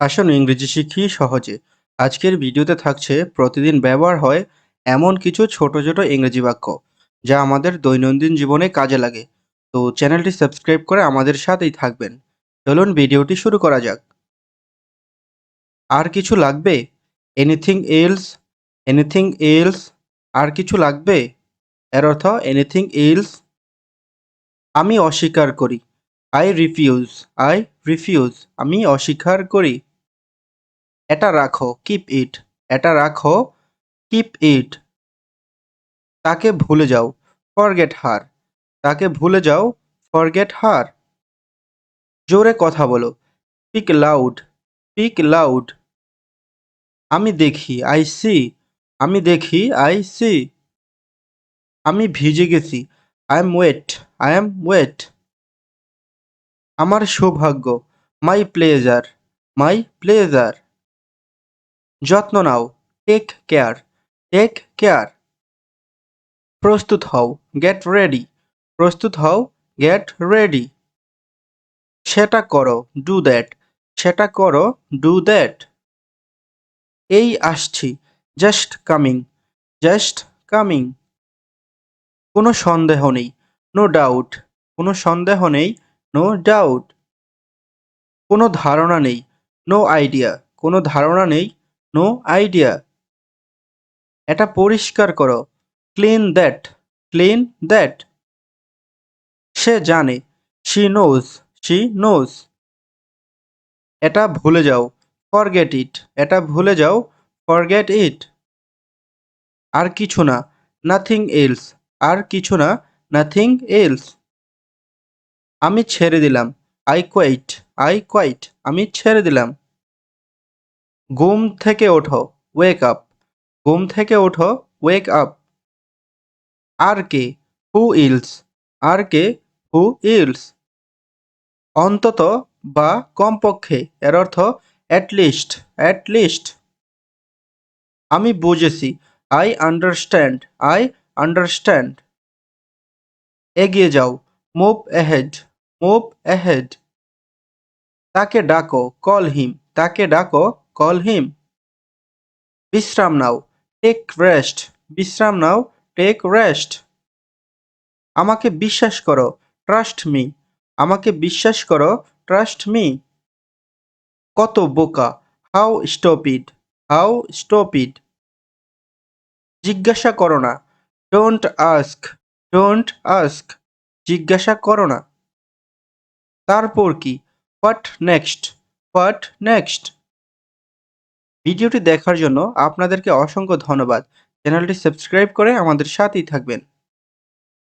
আসুন ইংরেজি শিখি সহজে। আজকের ভিডিওতে থাকছে, প্রতিদিন ব্যবহার হয় এমন কিছু ছোট ছোট ইংরেজি বাক্য, যা আমাদের দৈনন্দিন জীবনে কাজে লাগে। তো চ্যানেলটি সাবস্ক্রাইব করে আমাদের সাথেই থাকবেন। চলুন ভিডিওটি শুরু করা যাক। আর কিছু লাগবে? এনিথিং এলস এনিথিং এলস আর কিছু লাগবে? এর অর্থ এনিথিং এলস আমি অস্বীকার করি। আই রিফিউজ আই রিফিউজ আমি অস্বীকার করি। এটা রাখো কিপ ইট এটা রাখো কিপ ইট তাকে ভুলে যাও ফরগেট হার তাকে ভুলে যাও ফরগেট হার জোরে কথা বলো স্পিক লাউড স্পিক লাউড আমি দেখি আই সি আমি দেখি আই সি আমি ভিজে গেছি I am wet I am wet আমার সৌভাগ্য মাই প্লেজার মাই প্লেজার যত্ন নাও। টেক কেয়ার টেক কেয়ার প্রস্তুত হও। গেট রেডি প্রস্তুত হও। গেট রেডি সেটা করো। ডু দ্যাট সেটা করো। ডু দ্যাট এই আসছি। জাস্ট কামিং জাস্ট কামিং কোনো সন্দেহ নেই। নো ডাউট কোনো সন্দেহ নেই। নো ডাউট কোনো ধারণা নেই। নো আইডিয়া কোনো ধারণা নেই। নো আইডিয়া এটা পরিষ্কার করো। ক্লিন দ্যাট ক্লিন দ্যাট সে জানে। শি নোজ শি নোজ এটা ভুলে যাও। ফরগেট ইট এটা ভুলে যাও। ফরগেট ইট আর কিছু না। নাথিং এলস আর কিছু না। নাথিং এলস আমি ছেড়ে দিলাম। আই কোয়াইট আই কোয়াইট আমি ছেড়ে দিলাম। ঘুম থেকে ওঠো ওয়েক আপ ঘুম থেকে ওঠো ওয়েক আপ আর কে হু ইলস আর কে হু ইলস অন্তত বা কমপক্ষে, এর অর্থ অ্যাটলিস্ট অ্যাটলিস্ট আমি বুঝেছি আই আন্ডারস্ট্যান্ড আই আন্ডারস্ট্যান্ড এগিয়ে যাও মুভ অ্যাহেড মুভ অ্যাহেড তাকে ডাকো কল হিম তাকে ডাকো কল হিম বিশ্রাম নাও টেক রেস্ট বিশ্রাম নাও টেক রেস্ট আমাকে বিশ্বাস করো ট্রাস্ট মি আমাকে বিশ্বাস করো ট্রাস্ট মি কত বোকা হাউ স্টপিড হাউ স্টপিড জিজ্ঞাসা করো না ডোন্ট আস্ক ডোন্ট আস্ক জিজ্ঞাসা করো না। তারপর কি? হোয়াট নেক্সট হোয়াট নেক্সট ভিডিওটি দেখার জন্য আপনাদেরকে অসংখ্য ধন্যবাদ। চ্যানেলটি সাবস্ক্রাইব করে আমাদের সাথেই থাকবেন।